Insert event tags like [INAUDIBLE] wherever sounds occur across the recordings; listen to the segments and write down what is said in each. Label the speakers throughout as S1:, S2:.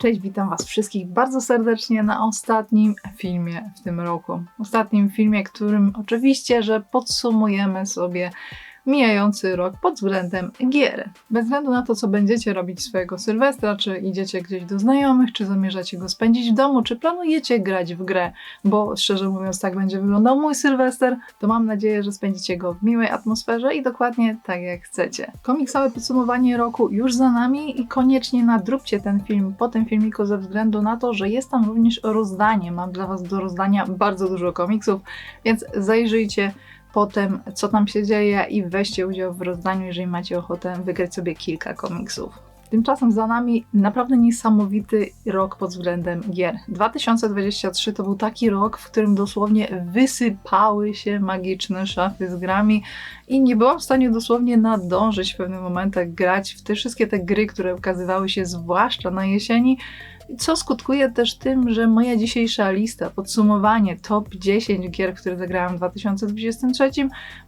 S1: Cześć, witam Was wszystkich bardzo serdecznie na ostatnim filmie w tym roku. Ostatnim filmie, którym oczywiście, że podsumujemy sobie mijający rok pod względem gier. Bez względu na to, co będziecie robić swojego Sylwestra, czy idziecie gdzieś do znajomych, czy zamierzacie go spędzić w domu, czy planujecie grać w grę, bo szczerze mówiąc tak będzie wyglądał mój Sylwester, to mam nadzieję, że spędzicie go w miłej atmosferze i dokładnie tak jak chcecie. Komiksowe podsumowanie roku już za nami i koniecznie nadróbcie ten film po tym filmiku ze względu na to, że jest tam również rozdanie. Mam dla Was do rozdania bardzo dużo komiksów, więc zajrzyjcie potem, co tam się dzieje i weźcie udział w rozdaniu, jeżeli macie ochotę wygrać sobie kilka komiksów. Tymczasem za nami naprawdę niesamowity rok pod względem gier. 2023 to był taki rok, w którym dosłownie wysypały się magiczne szafy z grami i nie byłam w stanie dosłownie nadążyć w pewnych momentach grać w te wszystkie te gry, które ukazywały się zwłaszcza na jesieni, co skutkuje też tym, że moja dzisiejsza lista, podsumowanie top 10 gier, które zagrałam w 2023,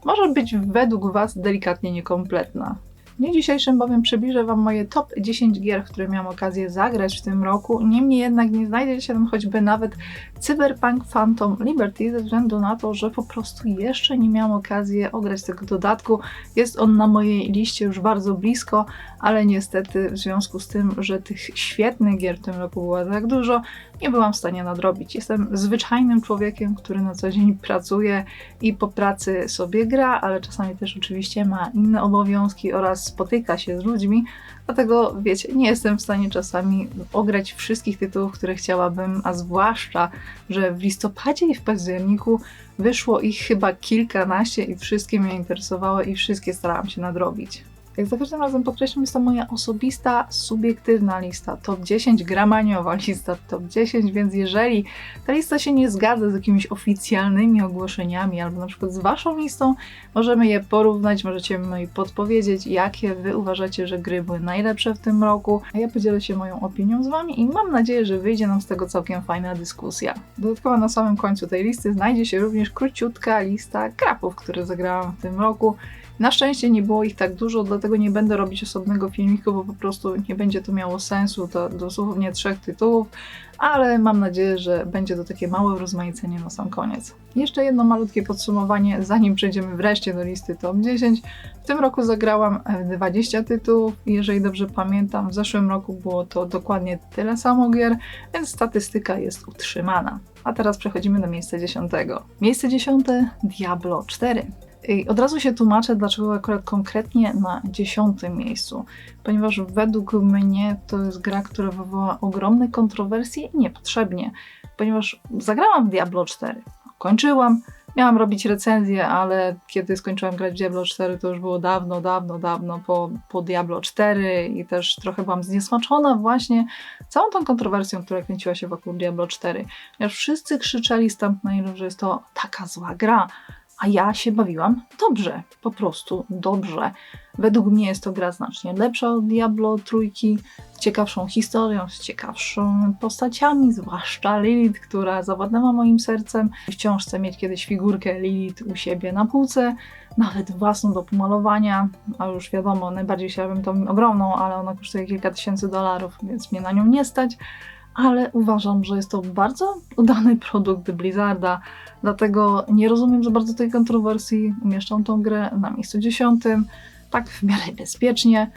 S1: może być według Was delikatnie niekompletna. Dniu dzisiejszym bowiem przybliżę Wam moje top 10 gier, w które miałam okazję zagrać w tym roku. Niemniej jednak nie znajdzie się tam choćby nawet Cyberpunk Phantom Liberty, ze względu na to, że po prostu jeszcze nie miałam okazji ograć tego dodatku. Jest on na mojej liście już bardzo blisko, ale niestety w związku z tym, że tych świetnych gier w tym roku było tak dużo, nie byłam w stanie nadrobić. Jestem zwyczajnym człowiekiem, który na co dzień pracuje i po pracy sobie gra, ale czasami też oczywiście ma inne obowiązki oraz spotyka się z ludźmi, dlatego wiecie, nie jestem w stanie czasami ograć wszystkich tytułów, które chciałabym, a zwłaszcza, że w listopadzie i w październiku wyszło ich chyba kilkanaście i wszystkie mnie interesowały i wszystkie starałam się nadrobić. Jak za każdym razem podkreślam, jest to moja osobista, subiektywna lista. Top 10, gramaniowa lista top 10, więc jeżeli ta lista się nie zgadza z jakimiś oficjalnymi ogłoszeniami albo na przykład z waszą listą, możemy je porównać, możecie mi podpowiedzieć, jakie wy uważacie, że gry były najlepsze w tym roku, a ja podzielę się moją opinią z wami i mam nadzieję, że wyjdzie nam z tego całkiem fajna dyskusja. Dodatkowo na samym końcu tej listy znajdzie się również króciutka lista krapów, które zagrałam w tym roku. Na szczęście nie było ich tak dużo, dlatego nie będę robić osobnego filmiku, bo po prostu nie będzie to miało sensu. To dosłownie trzech tytułów, ale mam nadzieję, że będzie to takie małe rozmaicenie na sam koniec. Jeszcze jedno malutkie podsumowanie, zanim przejdziemy wreszcie do listy top 10. W tym roku zagrałam 20 tytułów, jeżeli dobrze pamiętam, w zeszłym roku było to dokładnie tyle samo gier, więc statystyka jest utrzymana. A teraz przechodzimy do miejsca 10. Miejsce 10 Diablo 4. I od razu się tłumaczę, dlaczego akurat konkretnie na dziesiątym miejscu, ponieważ według mnie to jest gra, która wywoła ogromne kontrowersje niepotrzebnie, ponieważ zagrałam w Diablo 4, kończyłam, miałam robić recenzję, ale kiedy skończyłam grać w Diablo 4, to już było dawno, dawno, dawno po, po Diablo 4 i też trochę byłam zniesmaczona właśnie całą tą kontrowersją, która kręciła się wokół Diablo 4, ponieważ wszyscy krzyczeli stamtąd, że jest to taka zła gra, a ja się bawiłam dobrze, po prostu dobrze. Według mnie jest to gra znacznie lepsza od Diablo trójki, z ciekawszą historią, z ciekawszą postaciami, zwłaszcza Lilith, która zawładnęła moim sercem. Wciąż chcę mieć kiedyś figurkę Lilith u siebie na półce, nawet własną do pomalowania, a już wiadomo, najbardziej chciałabym tą ogromną, ale ona kosztuje kilka tysięcy dolarów, więc mnie na nią nie stać ale uważam, że jest to bardzo udany produkt Blizzarda, dlatego nie rozumiem za bardzo tej kontrowersji. Umieszczam tą grę na miejscu dziesiątym, tak w miarę bezpiecznie,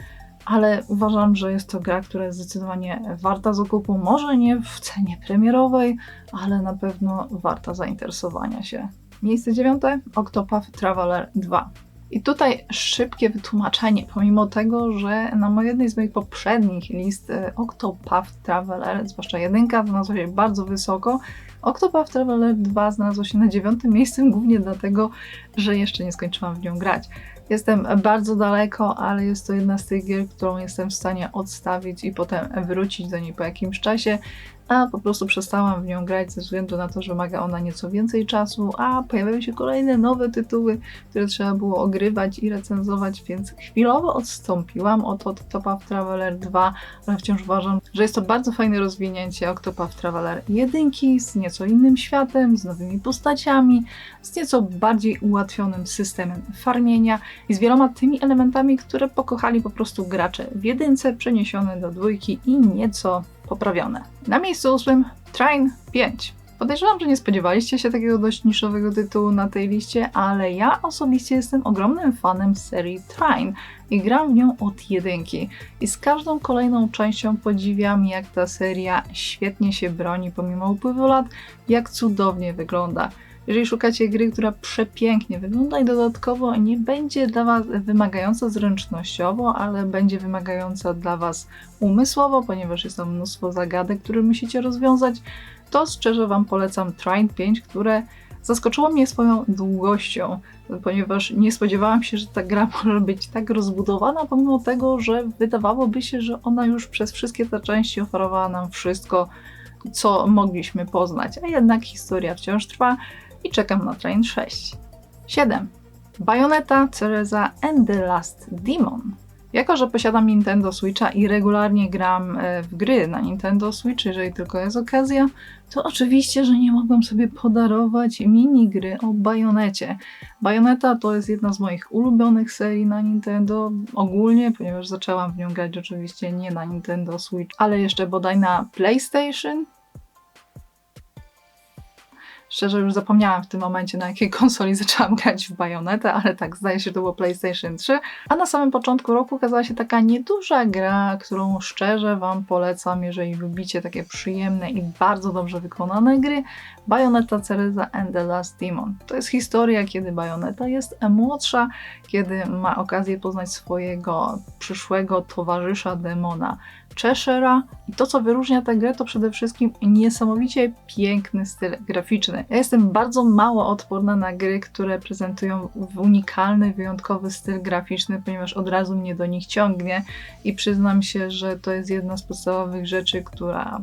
S1: ale uważam, że jest to gra, która jest zdecydowanie warta zakupu. Może nie w cenie premierowej, ale na pewno warta zainteresowania się. Miejsce dziewiąte Octopath Traveler 2. I tutaj szybkie wytłumaczenie, pomimo tego, że na mojej jednej z moich poprzednich list y, Octopath Traveler, zwłaszcza jedynka, znalazła się bardzo wysoko, Octopath Traveler 2 znalazło się na dziewiątym miejscu, głównie dlatego, że jeszcze nie skończyłam w nią grać. Jestem bardzo daleko, ale jest to jedna z tych gier, którą jestem w stanie odstawić i potem wrócić do niej po jakimś czasie, a po prostu przestałam w nią grać ze względu na to, że wymaga ona nieco więcej czasu, a pojawiają się kolejne nowe tytuły, które trzeba było ogrywać i recenzować, więc chwilowo odstąpiłam od Octopath Traveler 2, ale wciąż uważam, że jest to bardzo fajne rozwinięcie Octopath Traveler 1 z nieco innym światem, z nowymi postaciami, z nieco bardziej ułatwionym systemem farmienia i z wieloma tymi elementami, które pokochali po prostu gracze w jedynce, przeniesione do dwójki i nieco poprawione. Na miejscu ósmym Train 5. Podejrzewam, że nie spodziewaliście się takiego dość niszowego tytułu na tej liście, ale ja osobiście jestem ogromnym fanem serii Trine i gram w nią od jedynki. I z każdą kolejną częścią podziwiam, jak ta seria świetnie się broni pomimo upływu lat, jak cudownie wygląda. Jeżeli szukacie gry, która przepięknie wygląda i dodatkowo nie będzie dla Was wymagająca zręcznościowo, ale będzie wymagająca dla Was umysłowo, ponieważ jest tam mnóstwo zagadek, które musicie rozwiązać, to szczerze Wam polecam Trine 5, które zaskoczyło mnie swoją długością, ponieważ nie spodziewałam się, że ta gra [LAUGHS] może być tak rozbudowana, pomimo tego, że wydawałoby się, że ona już przez wszystkie te części oferowała nam wszystko, co mogliśmy poznać, a jednak historia wciąż trwa i czekam na Train 6. 7. Bayonetta, Cereza and the Last Demon. Jako, że posiadam Nintendo Switcha i regularnie gram e, w gry na Nintendo Switch, jeżeli tylko jest okazja, to oczywiście, że nie mogłam sobie podarować minigry o Bajonecie. Bajoneta to jest jedna z moich ulubionych serii na Nintendo ogólnie, ponieważ zaczęłam w nią grać oczywiście nie na Nintendo Switch, ale jeszcze bodaj na PlayStation Szczerze już zapomniałam w tym momencie, na jakiej [LAUGHS] konsoli zaczęłam grać w Bayonetę, ale tak, zdaje się, że to było PlayStation 3. A na samym początku roku okazała się taka nieduża gra, którą szczerze Wam polecam, jeżeli lubicie takie przyjemne i bardzo dobrze wykonane gry. Bayonetta Cereza and the Last Demon. To jest historia, kiedy Bayonetta jest młodsza, kiedy ma okazję poznać swojego przyszłego towarzysza demona, Cheshera. I to, co wyróżnia tę grę, to przede wszystkim niesamowicie piękny styl graficzny. Ja jestem bardzo mało odporna na gry, które prezentują unikalny, wyjątkowy styl graficzny, ponieważ od razu mnie do nich ciągnie i przyznam się, że to jest jedna z podstawowych rzeczy, która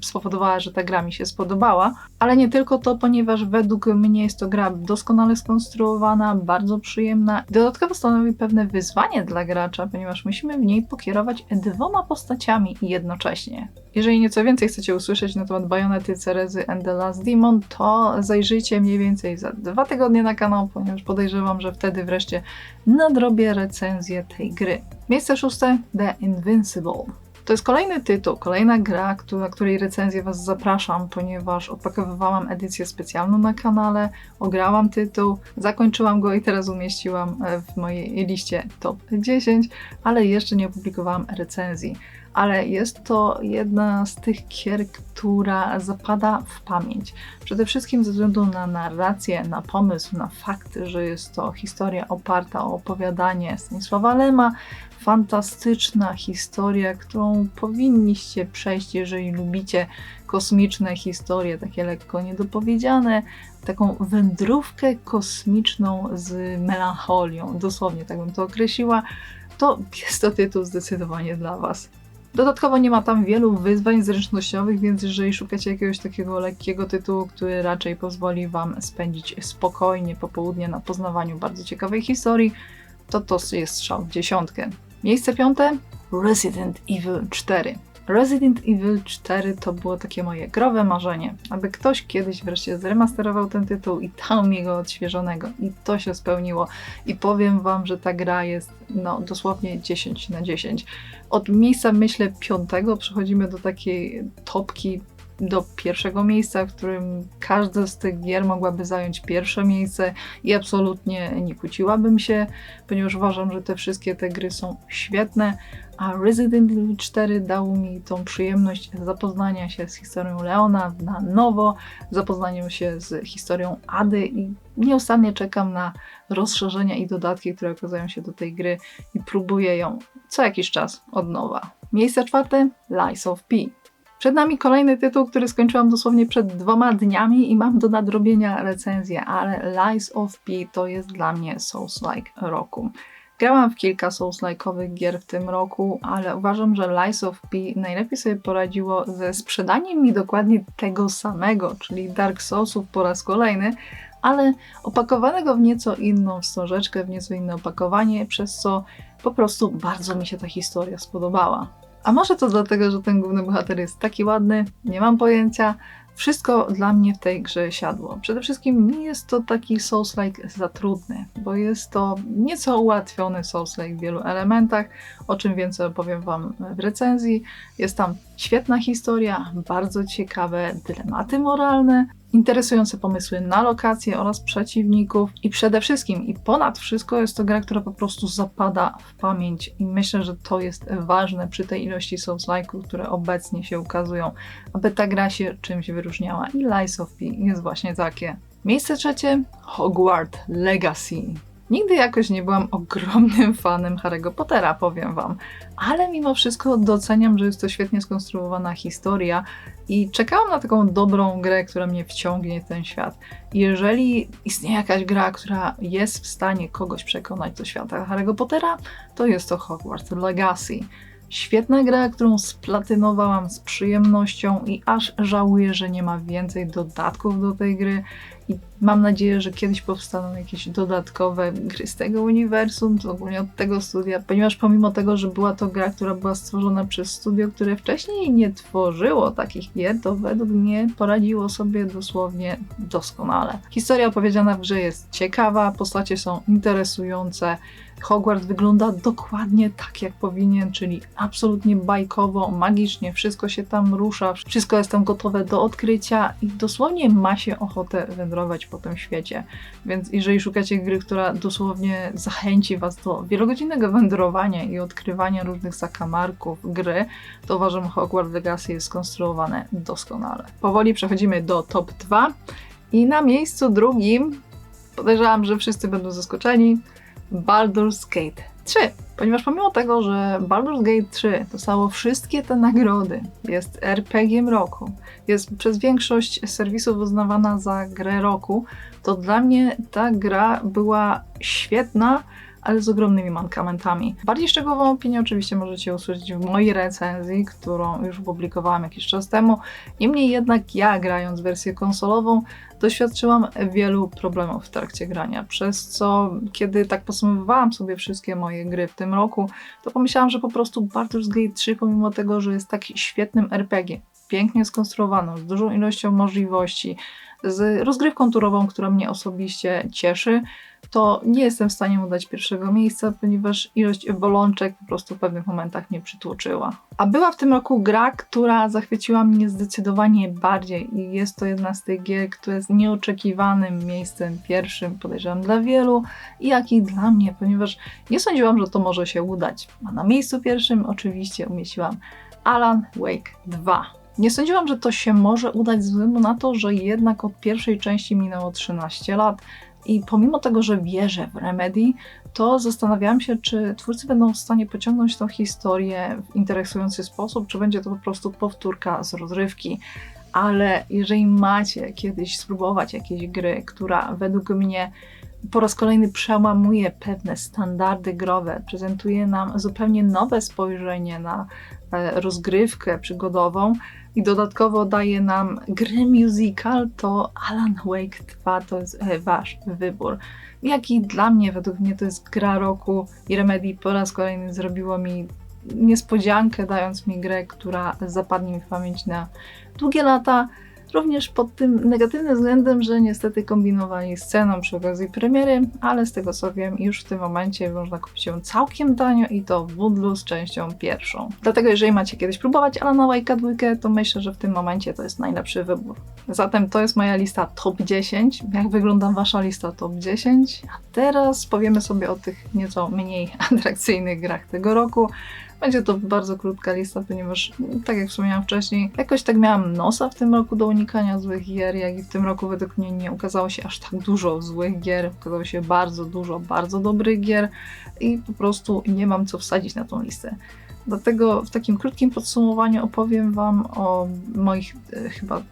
S1: spowodowała, że ta gra mi się spodobała. Ale nie tylko to, ponieważ według mnie jest to gra doskonale skonstruowana, bardzo przyjemna. Dodatkowo stanowi pewne wyzwanie dla gracza, ponieważ musimy w niej pokierować dwoma postaciami jednocześnie. Jeżeli nieco więcej chcecie usłyszeć na temat Bajonety, Cerezy and the Last Demon, to zajrzyjcie mniej więcej za dwa tygodnie na kanał, ponieważ podejrzewam, że wtedy wreszcie nadrobię recenzję tej gry. Miejsce szóste The Invincible. To jest kolejny tytuł, kolejna gra, na której recenzję Was zapraszam, ponieważ opakowywałam edycję specjalną na kanale, ograłam tytuł, zakończyłam go i teraz umieściłam e, w mojej liście top 10, ale jeszcze nie opublikowałam recenzji. Ale jest to jedna z tych gier, która zapada w pamięć. Przede wszystkim ze względu na narrację, na pomysł, na fakt, że jest to historia oparta o opowiadanie Stanisława Lema, fantastyczna historia, którą powinniście przejść, jeżeli lubicie kosmiczne historie, takie lekko niedopowiedziane, taką wędrówkę kosmiczną z melancholią, dosłownie tak bym to określiła, to jest to tytuł zdecydowanie dla Was. Dodatkowo nie ma tam wielu wyzwań zręcznościowych, więc jeżeli szukacie jakiegoś takiego lekkiego tytułu, który raczej pozwoli Wam spędzić spokojnie popołudnie na poznawaniu bardzo ciekawej historii, to to jest strzał w dziesiątkę. Miejsce piąte Resident Evil 4. Resident Evil 4 to było takie moje growe marzenie, aby ktoś kiedyś wreszcie zremasterował ten tytuł i dał mi go odświeżonego. I to się spełniło. I powiem wam, że ta gra jest no dosłownie 10 na 10. Od miejsca, myślę, piątego przechodzimy do takiej topki do pierwszego miejsca, w którym każda z tych gier mogłaby zająć pierwsze miejsce i absolutnie nie kłóciłabym się, ponieważ uważam, że te wszystkie te gry są świetne, a Resident Evil 4 dało mi tą przyjemność zapoznania się z historią Leona na nowo, zapoznaniem się z historią Ady i nieustannie czekam na rozszerzenia i dodatki, które okazują się do tej gry i próbuję ją co jakiś czas od nowa. Miejsce czwarte Lies of P. Przed nami kolejny tytuł, który skończyłam dosłownie przed dwoma dniami i mam do nadrobienia recenzję, ale Lies of P to jest dla mnie Souls-like roku. Grałam w kilka Souls-like'owych gier w tym roku, ale uważam, że Lies of P najlepiej sobie poradziło ze sprzedaniem mi dokładnie tego samego, czyli Dark Soulsów po raz kolejny, ale opakowanego w nieco inną wstążeczkę, w nieco inne opakowanie, przez co po prostu bardzo mi się ta historia spodobała. A może to dlatego, że ten główny bohater jest taki ładny? Nie mam pojęcia. Wszystko dla mnie w tej grze siadło. Przede wszystkim nie jest to taki Souls-like za trudny, bo jest to nieco ułatwiony Souls-like w wielu elementach, o czym więcej opowiem Wam w recenzji. Jest tam świetna historia, bardzo ciekawe dylematy moralne, interesujące pomysły na lokacje oraz przeciwników i przede wszystkim i ponad wszystko jest to gra, która po prostu zapada w pamięć i myślę, że to jest ważne przy tej ilości Souls-like'ów, które obecnie się ukazują, aby ta gra się czymś wyróżniała i Lies of P jest właśnie takie. Miejsce trzecie Hogwarts Legacy. Nigdy jakoś nie byłam ogromnym fanem Harry'ego Pottera, powiem wam, ale mimo wszystko doceniam, że jest to świetnie skonstruowana historia i czekałam na taką dobrą grę, która mnie wciągnie w ten świat. Jeżeli istnieje jakaś gra, która jest w stanie kogoś przekonać do świata Harry'ego Pottera, to jest to Hogwarts Legacy. Świetna gra, którą splatynowałam z przyjemnością i aż żałuję, że nie ma więcej dodatków do tej gry i mam nadzieję, że kiedyś powstaną jakieś dodatkowe gry z tego uniwersum, ogólnie od tego studia, ponieważ pomimo tego, że była to gra, która była stworzona przez studio, które wcześniej nie tworzyło takich gier, to według mnie poradziło sobie dosłownie doskonale. Historia opowiedziana w grze jest ciekawa, postacie są interesujące, Hogwarts wygląda dokładnie tak, jak powinien, czyli absolutnie bajkowo, magicznie, wszystko się tam rusza, wszystko jest tam gotowe do odkrycia i dosłownie ma się ochotę wędrować po tym świecie. Więc jeżeli szukacie gry, która dosłownie zachęci Was do wielogodzinnego wędrowania i odkrywania różnych zakamarków gry, to uważam, Hogwarts Legacy jest skonstruowane doskonale. Powoli przechodzimy do top 2 i na miejscu drugim podejrzewam, że wszyscy będą zaskoczeni Baldur's Gate 3. Ponieważ pomimo tego, że Baldur's Gate 3 dostało wszystkie te nagrody, jest RPG roku, jest przez większość serwisów uznawana za grę roku, to dla mnie ta gra była świetna, ale z ogromnymi mankamentami. Bardziej szczegółową opinię oczywiście możecie usłyszeć w mojej recenzji, którą już opublikowałam jakiś czas temu. Niemniej jednak ja, grając wersję konsolową, doświadczyłam wielu problemów w trakcie grania, przez co kiedy tak podsumowywałam sobie wszystkie moje gry w tym roku, to pomyślałam, że po prostu Baldur's Gate 3, pomimo tego, że jest tak świetnym RPG, pięknie skonstruowaną, z dużą ilością możliwości, z rozgrywką turową, która mnie osobiście cieszy, to nie jestem w stanie mu dać pierwszego miejsca, ponieważ ilość bolączek po prostu w pewnych momentach mnie przytłoczyła. A była w tym roku gra, która zachwyciła mnie zdecydowanie bardziej i jest to jedna z tych gier, która jest nieoczekiwanym miejscem pierwszym, podejrzewam dla wielu, jak i dla mnie, ponieważ nie sądziłam, że to może się udać. A na miejscu pierwszym oczywiście umieściłam Alan Wake 2. Nie sądziłam, że to się może udać ze względu na to, że jednak od pierwszej części minęło 13 lat i pomimo tego, że wierzę w Remedy, to zastanawiałam się, czy twórcy będą w stanie pociągnąć tą historię w interesujący sposób, czy będzie to po prostu powtórka z rozrywki. Ale jeżeli macie kiedyś spróbować jakiejś gry, która według mnie po raz kolejny przełamuje pewne standardy growe, prezentuje nam zupełnie nowe spojrzenie na rozgrywkę przygodową, i dodatkowo daje nam grę musical, to Alan Wake 2 to jest e, wasz wybór. Jak i dla mnie, według mnie to jest gra roku i Remedy po raz kolejny zrobiło mi niespodziankę, dając mi grę, która zapadnie mi w pamięć na długie lata. Również pod tym negatywnym względem, że niestety kombinowali z przy okazji premiery, ale z tego co wiem, już w tym momencie można kupić ją całkiem tanio i to w bundlu z częścią pierwszą. Dlatego jeżeli macie kiedyś próbować Alana Wake'a 2, to myślę, że w tym momencie to jest najlepszy wybór. Zatem to jest moja lista top 10. Jak wygląda wasza lista top 10? A teraz powiemy sobie o tych nieco mniej [LAUGHS] atrakcyjnych grach tego roku. Będzie to bardzo krótka lista, ponieważ, tak jak wspomniałam wcześniej, jakoś tak miałam nosa w tym roku do unikania złych gier, jak i w tym roku według mnie nie ukazało się aż tak dużo złych gier, ukazało się bardzo dużo bardzo dobrych gier i po prostu nie mam co wsadzić na tą listę. Dlatego w takim krótkim podsumowaniu opowiem Wam o moich e, chyba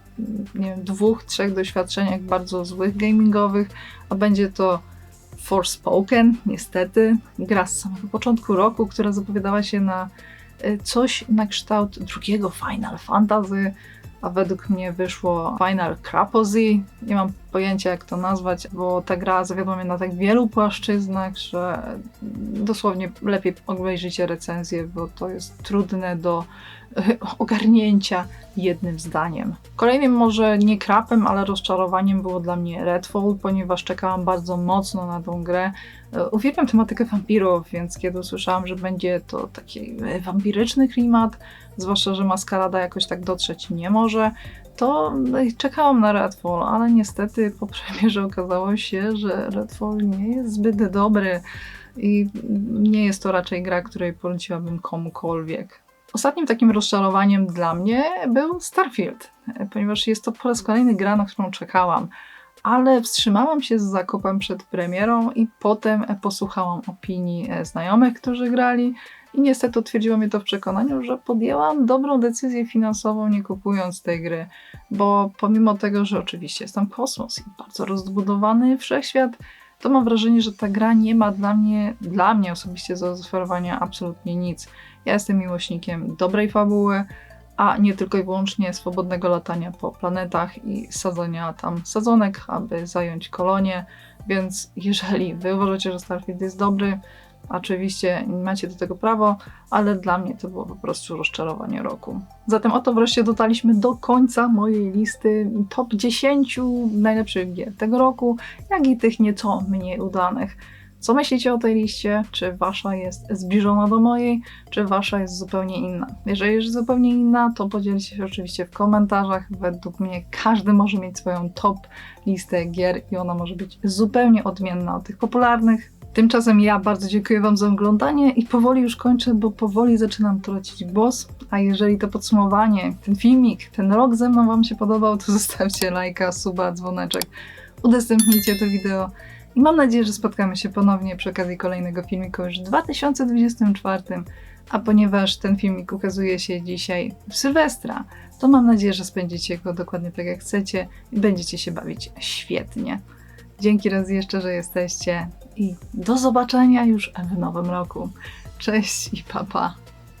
S1: nie wiem, dwóch, trzech doświadczeniach bardzo złych gamingowych, a będzie to Forspoken, niestety, gra z samego początku roku, która zapowiadała się na e, coś na kształt drugiego Final Fantasy, a według mnie wyszło Final Crapozy. Nie mam pojęcia, jak to nazwać, bo ta gra zawiodła mnie na tak wielu płaszczyznach, że dosłownie lepiej obejrzyjcie recenzję, bo to jest trudne do ogarnięcia jednym zdaniem. Kolejnym może nie krapem, ale rozczarowaniem było dla mnie Redfall, ponieważ czekałam bardzo mocno na tą grę. E, Uwielbiam tematykę wampirów, więc kiedy usłyszałam, że będzie to taki e, wampiryczny klimat, zwłaszcza, że Maskarada jakoś tak dotrzeć nie może, to no czekałam na Redfall, ale niestety po premierze okazało się, że Redfall nie jest zbyt dobry i nie jest to raczej gra, której poleciłabym komukolwiek. Ostatnim takim rozczarowaniem dla mnie był Starfield, ponieważ jest to po raz kolejny gra, na którą czekałam. Ale wstrzymałam się z zakupem przed premierą i potem posłuchałam opinii e, znajomych, którzy grali i niestety utwierdziło mnie to w przekonaniu, że podjęłam dobrą decyzję finansową nie kupując tej gry, bo pomimo tego, że oczywiście jest tam kosmos i bardzo rozbudowany wszechświat, to mam wrażenie, że ta gra nie ma dla mnie, dla mnie osobiście zaoferowania absolutnie nic. Ja jestem miłośnikiem dobrej fabuły, a nie tylko i wyłącznie swobodnego latania po planetach i sadzenia tam sadzonek, aby zająć kolonie. Więc jeżeli wy uważacie, że Starfield jest dobry, oczywiście macie do tego prawo, ale dla mnie to było po prostu rozczarowanie roku. Zatem oto wreszcie dotarliśmy do końca mojej listy top 10 najlepszych gier tego roku, jak i tych nieco mniej udanych. Co myślicie o tej liście? Czy wasza jest zbliżona do mojej, czy wasza jest zupełnie inna? Jeżeli jest zupełnie inna, to podzielcie się oczywiście w komentarzach. Według mnie każdy może mieć swoją top listę gier i ona może być zupełnie odmienna od tych popularnych. Tymczasem ja bardzo dziękuję Wam za oglądanie i powoli już kończę, bo powoli zaczynam tracić głos. A jeżeli to podsumowanie, ten filmik, ten rok ze mną Wam się podobał, to zostawcie lajka, suba, dzwoneczek, udostępnijcie to wideo i mam nadzieję, że spotkamy się ponownie przy okazji kolejnego filmiku już w 2024. A ponieważ ten filmik ukazuje się dzisiaj w Sylwestra, to mam nadzieję, że spędzicie go dokładnie tak jak chcecie i będziecie się bawić świetnie. Dzięki raz jeszcze, że jesteście i do zobaczenia już w nowym roku. Cześć i papa. Pa.